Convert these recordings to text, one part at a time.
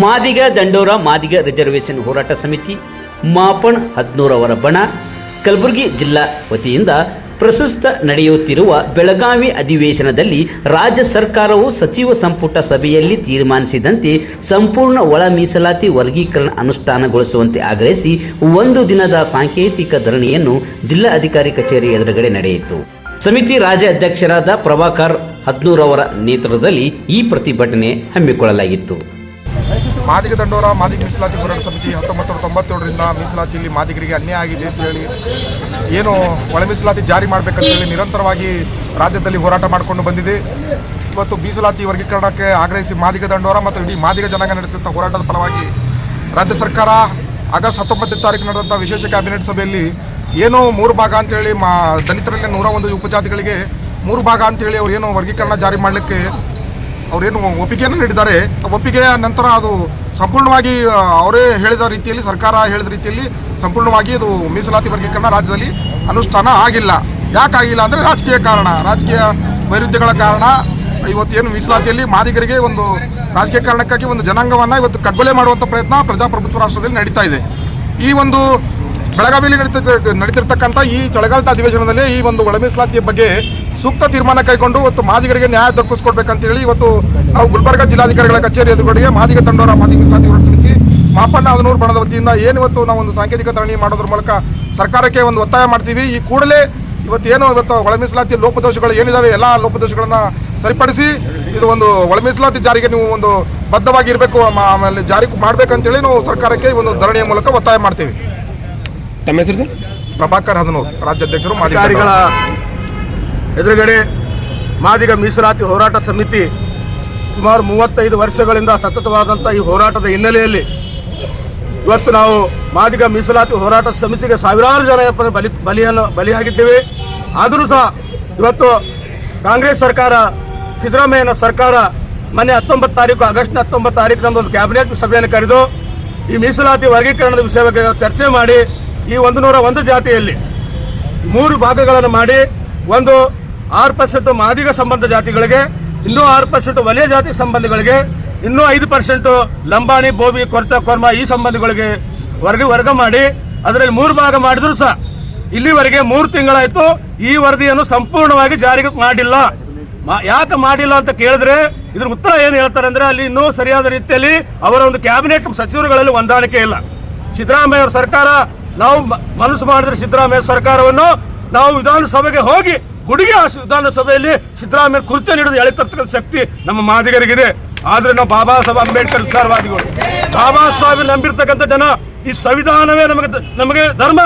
Madiga. Dandora Madiga reservation ಹೋರಾಟ ಸಮಿತಿ ಮಾಪಣ್ ಹದಿನೂರವರ ಬಣ ಕಲಬುರಗಿ ಜಿಲ್ಲಾ ವತಿಯಿಂದ ಪ್ರಸ್ತುತ ನಡೆಯುತ್ತಿರುವ ಬೆಳಗಾವಿ ಅಧಿವೇಶನದಲ್ಲಿ ರಾಜ್ಯ ಸರ್ಕಾರವು ಸಚಿವ ಸಂಪುಟ ಸಭೆಯಲ್ಲಿ ತೀರ್ಮಾನಿಸಿದಂತೆ ಸಂಪೂರ್ಣ ಒಳ ಮೀಸಲಾತಿ ವರ್ಗೀಕರಣ ಅನುಷ್ಠಾನಗೊಳಿಸುವಂತೆ ಆಗ್ರಹಿಸಿ ಒಂದು ದಿನದ ಸಾಂಕೇತಿಕ ಧರಣಿಯನ್ನು ಜಿಲ್ಲಾಧಿಕಾರಿ ಕಚೇರಿ ಎದುರುಗಡೆ ನಡೆಯಿತು. ಸಮಿತಿ ರಾಜ್ಯ ಅಧ್ಯಕ್ಷರಾದ ಪ್ರಭಾಕರ್ ಹದ್ನೂರವರ ನೇತೃತ್ವದಲ್ಲಿ ಈ ಪ್ರತಿಭಟನೆ ಹಮ್ಮಿಕೊಳ್ಳಲಾಗಿತ್ತು. ಮಾದಿಗ ದಂಡೋರ, ಮಾದಿಗ ಮೀಸಲಾತಿ ಹೋರಾಟ ಸಮಿತಿ ಹತ್ತೊಂಬತ್ತು ನೂರ ತೊಂಬತ್ತೇಳರಿಂದ ಮೀಸಲಾತಿಯಲ್ಲಿ ಮಾದಿಗರಿಗೆ ಅನ್ಯಾಯ ಆಗಿದೆ ಅಂತ ಹೇಳಿ ಏನು ಒಳ ಮೀಸಲಾತಿ ಜಾರಿ ಮಾಡಬೇಕಂತೇಳಿ ನಿರಂತರವಾಗಿ ರಾಜ್ಯದಲ್ಲಿ ಹೋರಾಟ ಮಾಡಿಕೊಂಡು ಬಂದಿದೆ. ಇವತ್ತು ಮೀಸಲಾತಿ ವರ್ಗೀಕರಣಕ್ಕೆ ಆಗ್ರಹಿಸಿ ಮಾದಿಗ ದಂಡೋರ ಮತ್ತು ಇಡೀ ಮಾದಿಗ ಜನಾಂಗ ನಡೆಸಿದಂಥ ಹೋರಾಟದ ಫಲವಾಗಿ ರಾಜ್ಯ ಸರ್ಕಾರ ಆಗಸ್ಟ್ ಹತ್ತೊಂಬತ್ತನೇ ತಾರೀಕು ನಡೆದಂಥ ವಿಶೇಷ ಕ್ಯಾಬಿನೆಟ್ ಸಭೆಯಲ್ಲಿ ಏನು ಮೂರು ಭಾಗ ಅಂತೇಳಿ ಮಾ ದಲಿತರಲ್ಲಿ ನೂರ ಒಂದು ಉಪಜಾತಿಗಳಿಗೆ ಮೂರು ಭಾಗ ಅಂತೇಳಿ ಅವ್ರು ಏನು ವರ್ಗೀಕರಣ ಜಾರಿ ಮಾಡಲಿಕ್ಕೆ ಅವರೇನು ಒಪ್ಪಿಗೆಯನ್ನು ನೀಡಿದ್ದಾರೆ. ಒಪ್ಪಿಗೆಯ ನಂತರ ಅದು ಸಂಪೂರ್ಣವಾಗಿ ಅವರೇ ಹೇಳಿದ ರೀತಿಯಲ್ಲಿ, ಸರ್ಕಾರ ಹೇಳಿದ ರೀತಿಯಲ್ಲಿ ಸಂಪೂರ್ಣವಾಗಿ ಅದು ಮೀಸಲಾತಿ ವರ್ಗೀಕರಣ ರಾಜ್ಯದಲ್ಲಿ ಅನುಷ್ಠಾನ ಆಗಿಲ್ಲ. ಯಾಕಾಗಿಲ್ಲ ಅಂದರೆ ರಾಜಕೀಯ ಕಾರಣ. ರಾಜಕೀಯ ವೈರುಧ್ಯಗಳ ಕಾರಣ ಇವತ್ತೇನು ಮೀಸಲಾತಿಯಲ್ಲಿ ಮಾದಿಗರಿಗೆ ಒಂದು ರಾಜಕೀಯ ಕಾರಣಕ್ಕಾಗಿ ಒಂದು ಜನಾಂಗವನ್ನು ಇವತ್ತು ಕಗ್ಗೊಲೆ ಮಾಡುವಂಥ ಪ್ರಯತ್ನ ಪ್ರಜಾಪ್ರಭುತ್ವ ರಾಷ್ಟ್ರದಲ್ಲಿ ನಡೀತಾ ಇದೆ. ಈ ಒಂದು ಬೆಳಗಾವಿಯಲ್ಲಿ ನಡೀತ ನಡೀತಿರ್ತಕ್ಕಂಥ ಈ ಚಳಿಗಾಲದ ಅಧಿವೇಶನದಲ್ಲಿ ಈ ಒಂದು ಒಳಮೀಸಲಾತಿಯ ಬಗ್ಗೆ ಸೂಕ್ತ ತೀರ್ಮಾನ ಕೈಗೊಂಡು ಇವತ್ತು ಮಾದಿಗರಿಗೆ ನ್ಯಾಯ ದೊರಕಿಸ್ಕೊಡ್ಬೇಕಂತ ಹೇಳಿ ಇವತ್ತು ನಾವು ಗುಲ್ಬರ್ಗ ಜಿಲ್ಲಾಧಿಕಾರಿಗಳ ಕಚೇರಿ ಎದುರುಗಡೆಗೆ ಮಾದಿಗ ತಂಡೋರ ಮಾದಿಗ ಮೀಸಲಾತಿ ಹೋರಾಟ ಸಮಿತಿ ಮಾಪಣ್ಣ ಹದನೂರು ಬಣದ ವತಿಯಿಂದ ಏನು ಇವತ್ತು ನಾವು ಒಂದು ಸಾಂಕೇತಿಕ ಧರಣಿ ಮಾಡೋದ್ರ ಮೂಲಕ ಸರ್ಕಾರಕ್ಕೆ ಒಂದು ಒತ್ತಾಯ ಮಾಡ್ತೀವಿ. ಈ ಕೂಡಲೇ ಇವತ್ತೇನು ಇವತ್ತು ಒಳ ಮೀಸಲಾತಿ ಲೋಪದೋಷಗಳು ಏನಿದಾವೆ ಎಲ್ಲ ಲೋಪದೋಷಗಳನ್ನ ಸರಿಪಡಿಸಿ ಇದು ಒಂದು ಒಳ ಮೀಸಲಾತಿ ಜಾರಿಗೆ ನೀವು ಒಂದು ಬದ್ಧವಾಗಿರಬೇಕು ಆಮೇಲೆ ಜಾರಿ ಮಾಡಬೇಕಂತೇಳಿ ನಾವು ಸರ್ಕಾರಕ್ಕೆ ಒಂದು ಧರಣಿಯ ಮೂಲಕ ಒತ್ತಾಯ ಮಾಡ್ತೀವಿ. ತಮ್ಮ ಹೆಸರು ಪ್ರಭಾಕರ್ ಹದನೂರ್ ರಾಜ್ಯಾಧ್ಯಕ್ಷರು ಮಾದಿಗ ಅಧಿಕಾರಿಗಳ ತಂಡ. ಎದುರುಗಡೆ ಮಾದಿಗ ಮೀಸಲಾತಿ ಹೋರಾಟ ಸಮಿತಿ ಸುಮಾರು ಮೂವತ್ತೈದು ವರ್ಷಗಳಿಂದ ಸತತವಾದಂಥ ಈ ಹೋರಾಟದ ಹಿನ್ನೆಲೆಯಲ್ಲಿ ಇವತ್ತು ನಾವು ಮಾದಿಗ ಮೀಸಲಾತಿ ಹೋರಾಟ ಸಮಿತಿಗೆ ಸಾವಿರಾರು ಜನ ಬಲಿ ಬಲಿಯನ್ನು ಬಲಿಯಾಗಿದ್ದೇವೆ. ಆದರೂ ಸಹ ಇವತ್ತು ಕಾಂಗ್ರೆಸ್ ಸರ್ಕಾರ, ಸಿದ್ದರಾಮಯ್ಯನ ಸರ್ಕಾರ ಮೊನ್ನೆ ಹತ್ತೊಂಬತ್ತು ತಾರೀಕು ಆಗಸ್ಟ್ ಹತ್ತೊಂಬತ್ತು ತಾರೀಕಿನಂದು ಒಂದು ಕ್ಯಾಬಿನೆಟ್ ಸಭೆಯನ್ನು ಕರೆದು ಈ ಮೀಸಲಾತಿ ವರ್ಗೀಕರಣದ ವಿಷಯ ಬಗ್ಗೆ ಚರ್ಚೆ ಮಾಡಿ ಈ ಒಂದು ನೂರ ಒಂದು ಜಾತಿಯಲ್ಲಿ ಮೂರು ಭಾಗಗಳನ್ನು ಮಾಡಿ ಒಂದು ಆರು ಪರ್ಸೆಂಟ್ ಮಾದಿಗ ಸಂಬಂಧ ಜಾತಿಗಳಿಗೆ, ಇನ್ನೂ ಆರು ಪರ್ಸೆಂಟ್ ವಲಯ ಜಾತಿ ಸಂಬಂಧಗಳಿಗೆ, ಇನ್ನೂ ಐದು ಪರ್ಸೆಂಟ್ ಲಂಬಾಣಿ ಬೋಬಿ ಕೊರತ, ಕೊರ್ಮ ಈ ಸಂಬಂಧಗಳಿಗೆ ವರ್ಗ ವರ್ಗ ಮಾಡಿ, ಅದರಲ್ಲಿ ಮೂರು ಭಾಗ ಮಾಡಿದ್ರು ಸಹ. ಇಲ್ಲಿವರೆಗೆ ಮೂರು ತಿಂಗಳಾಯಿತು, ಈ ವರದಿಯನ್ನು ಸಂಪೂರ್ಣವಾಗಿ ಜಾರಿಗೆ ಮಾಡಿಲ್ಲ. ಯಾಕೆ ಮಾಡಿಲ್ಲ ಅಂತ ಕೇಳಿದ್ರೆ, ಇದ್ರ ಉತ್ತರ ಏನು ಹೇಳ್ತಾರೆ ಅಂದ್ರೆ, ಅಲ್ಲಿ ಇನ್ನೂ ಸರಿಯಾದ ರೀತಿಯಲ್ಲಿ ಅವರ ಒಂದು ಕ್ಯಾಬಿನೆಟ್ ಸಚಿವರುಗಳಲ್ಲಿ ಹೊಂದಾಣಿಕೆ ಇಲ್ಲ. ಸಿದ್ದರಾಮಯ್ಯ ಅವರ ಸರ್ಕಾರ, ನಾವು ಮನಸ್ಸು ಮಾಡಿದ್ರೆ ಸಿದ್ದರಾಮಯ್ಯ ಸರ್ಕಾರವನ್ನು ನಾವು ವಿಧಾನಸಭೆಗೆ ಹೋಗಿ ಗುಡಿಗೆ ಆ ವಿಧಾನಸಭೆಯಲ್ಲಿ ಸಿದ್ದರಾಮಯ್ಯ ಕುರ್ಚಿ ನೀಡೋದು ಎಳೆತರ್ತಕ್ಕಂಥ ಶಕ್ತಿ ನಮ್ಮ ಮಾದಿಗರಿಗಿದೆ. ಆದರೆ ನಾವು ಬಾಬಾ ಸಾಹೇಬ್ ಅಂಬೇಡ್ಕರ್ ವಿಚಾರವಾದಿಗಳು. ಬಾಬಾ ಸಾಹೇಬ್ ನಂಬಿರ್ತಕ್ಕಂಥ ಜನ ಈ ಸಂವಿಧಾನವೇ ನಮಗೆ ನಮಗೆ ಧರ್ಮ,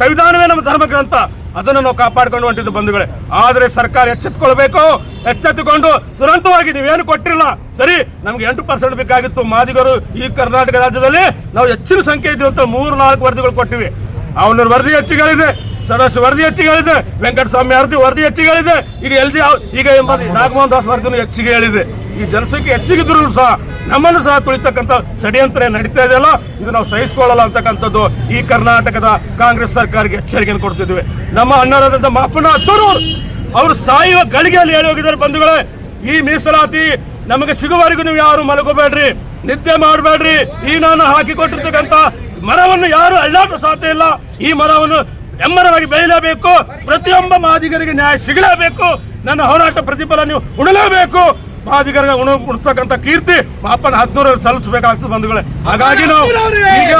ಸಂವಿಧಾನವೇ ನಮ್ಮ ಧರ್ಮ ಗ್ರಂಥ. ಅದನ್ನು ನಾವು ಕಾಪಾಡಿಕೊಂಡು ಹೊಂಟಿದ್ದು ಬಂಧುಗಳೇ. ಆದರೆ ಸರ್ಕಾರ ಎಚ್ಚೆತ್ತುಕೊಳ್ಬೇಕು ಎಚ್ಚೆತ್ತುಕೊಂಡು ತುರಂತವಾಗಿ ನೀವೇನು ಕೊಟ್ಟಿರಲ್ಲ ಸರಿ, ನಮ್ಗೆ ಎಂಟು ಪರ್ಸೆಂಟ್ ಬೇಕಾಗಿತ್ತು. ಮಾದಿಗರು ಈ ಕರ್ನಾಟಕ ರಾಜ್ಯದಲ್ಲಿ ನಾವು ಹೆಚ್ಚಿನ ಸಂಖ್ಯೆ ಇದ್ದೀವಿ ಅಂತ ಮೂರು ನಾಲ್ಕು ವರದಿಗಳು ಕೊಟ್ಟಿವಿ. ಅವನ ವರದಿ ಹೆಚ್ಚಿಗಳಿದೆ. ಸದಸ್ಯ ವರದಿ ಹೆಚ್ಚಿಗೆ ವೆಂಕಟಸ್ವಾಮಿ ಅರ್ಜಿ ವರದಿ ಹೆಚ್ಚಿಗಳಿದೆ ಈಗ ಎಲ್ ಜಿ ಈಗ ನಾಗಮೋಹನ್ ದಾಸ್ ವರದಿನೂ ಹೆಚ್ಚಿಗೆ ಹೇಳಿದೆ ಈ ಜನಸಂಖ್ಯೆ ಹೆಚ್ಚಿಗಿದ್ರು ಸಹ ನಮ್ಮನ್ನು ಸಹ ತುಳಿತಕ್ಕಂಥ ಷಡ್ಯಂತ್ರ ನಡೀತಾ ಇದೆಯಲ್ಲ, ಇದು ನಾವು ಸಹಿಸಿಕೊಳ್ಳಲ್ಲ ಅಂತಕ್ಕಂಥದ್ದು ಈ ಕರ್ನಾಟಕದ ಕಾಂಗ್ರೆಸ್ ಸರ್ಕಾರಕ್ಕೆ ಎಚ್ಚರಿಕೆಯನ್ನು ಕೊಡ್ತಿದ್ವಿ ನಮ್ಮ ಅಣ್ಣರಾದಂಥ ಮಾಪಣ್ಣ ಹತ್ತೂರು ಅವರು ಸಾಯುವ ಗಳಿಗೆಯಲ್ಲಿ ಹೇಳಿ ಹೋಗಿದ್ದಾರೆ ಬಂಧುಗಳೇ. ಈ ಮೀಸಲಾತಿ ನಮಗೆ ಸಿಗುವವರೆಗೂ ನೀವು ಯಾರು ಮಲಗೋಬೇಡ್ರಿ, ನಿದ್ದೆ ಮಾಡಬೇಡ್ರಿ, ಈ ನಾನು ಹಾಕಿ ಕೊಟ್ಟಿರ್ತಕ್ಕಂಥ ಮರವನ್ನು ಯಾರು ಅಳ್ಳಾಟ ಸಾಧ್ಯ ಇಲ್ಲ. ಈ ಮರವನ್ನು ಎಮ್ಮರವಾಗಿ ಬೆಳೆಯಲೇಬೇಕು. ಪ್ರತಿಯೊಬ್ಬ ಮಾದಿಗರಿಗೆ ನ್ಯಾಯ ಸಿಗಲೇಬೇಕು. ನನ್ನ ಹೋರಾಟ ಪ್ರತಿಫಲ ನೀವು ಉಣಲೇಬೇಕು. ಮಾದಿಗರಿಗೆ ಉಣ ಉಣಿಸ್ತಕ್ಕಂಥ ಕೀರ್ತಿ ಪಾಪನ ಹದಿನೂರು ಸಲ್ಲಿಸಬೇಕಾಗ್ತದೆ ಬಂಧುಗಳೇ. ಹಾಗಾಗಿ ನಾವು ಈಗ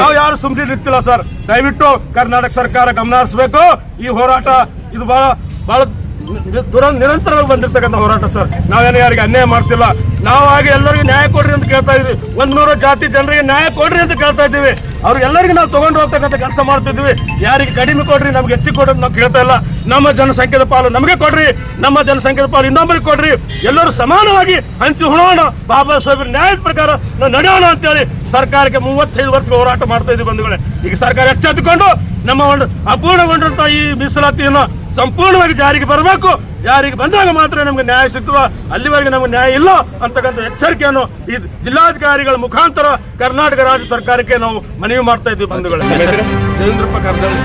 ನಾವು ಯಾರು ಸುಮ್ಮನೆ ನಿಂತಿಲ್ಲ ಸರ್. ದಯವಿಟ್ಟು ಕರ್ನಾಟಕ ಸರ್ಕಾರ ಗಮನ ಹರಿಸಬೇಕು ಈ ಹೋರಾಟ ಇದು ಬಹಳ ಬಹಳ ದುರ, ನಿರಂತರವಾಗಿ ಬಂದಿರತಕ್ಕಂಥ ಹೋರಾಟ ಸರ್. ನಾವೇನು ಯಾರಿಗೆ ಅನ್ಯಾಯ ಮಾಡ್ತಿಲ್ಲ. ನಾವು ಎಲ್ಲರಿಗೂ ನ್ಯಾಯ ಕೊಡ್ರಿ ಅಂತ ಕೇಳ್ತಾ ಇದ್ವಿ. ಒಂದ್ ನೂರ ಜಾತಿ ಜನರಿಗೆ ನ್ಯಾಯ ಕೊಡ್ರಿ ಅಂತ ಕೇಳ್ತಾ ಇದ್ದೀವಿ. ಅವ್ರಿಗೆ ಎಲ್ಲರಿಗೂ ನಾವು ತಗೊಂಡು ಹೋಗ್ತಕ್ಕಂಥ ಕೆಲಸ ಮಾಡ್ತಿದ್ವಿ ಯಾರಿಗೆ ಕಡಿಮೆ ಕೊಡ್ರಿ, ನಮ್ಗೆ ಹೆಚ್ಚು ಕೊಡ್ರಿ ನಾವು ಕೇಳ್ತಾ ಇಲ್ಲ. ನಮ್ಮ ಜನಸಂಖ್ಯೆದ ಪಾಲು ನಮಗೆ ಕೊಡ್ರಿ, ನಮ್ಮ ಜನಸಂಖ್ಯೆದ ಪಾಲು ಇನ್ನೊಬ್ಬರಿಗೆ ಕೊಡ್ರಿ. ಎಲ್ಲರೂ ಸಮಾನವಾಗಿ ಹಂಚಿ ಹುಣೋಣ ಬಾಬಾ ಸಾಹೇಬ್ ನ್ಯಾಯದ ಪ್ರಕಾರ ನಾವು ನಡೆಯೋಣ ಅಂತೇಳಿ ಸರ್ಕಾರಕ್ಕೆ ಮೂವತ್ತೈದು ವರ್ಷ ಹೋರಾಟ ಮಾಡ್ತಾ ಇದ್ವಿ ಬಂಧುಗಳೇ. ಈಗ ಸರ್ಕಾರ ಎಚ್ಚೆತ್ತುಕೊಂಡು ನಮ್ಮ ಒಂದು ಅಪೂರ್ಣಗೊಂಡಿರುವಂಥ ಈ ಮೀಸಲಾತಿಯನ್ನು ಸಂಪೂರ್ಣವಾಗಿ ಜಾರಿಗೆ ಬರಬೇಕು. ಜಾರಿಗೆ ಬಂದಾಗ ಮಾತ್ರ ನಮಗೆ ನ್ಯಾಯ ಸಿಗ್ತದ ಅಲ್ಲಿವರೆಗೆ ನಮಗೆ ನ್ಯಾಯ ಇಲ್ಲ ಅಂತಕ್ಕಂಥ ಎಚ್ಚರಿಕೆಯನ್ನು ಈ ಜಿಲ್ಲಾಧಿಕಾರಿಗಳ ಮುಖಾಂತರ ಕರ್ನಾಟಕ ರಾಜ್ಯ ಸರ್ಕಾರಕ್ಕೆ ನಾವು ಮನವಿ ಮಾಡ್ತಾ ಇದ್ದೀವಿ ಬಂಧುಗಳ. ದೇವೇಂದ್ರಪ್ಪ ಕರ್ದಳ್ಳಿ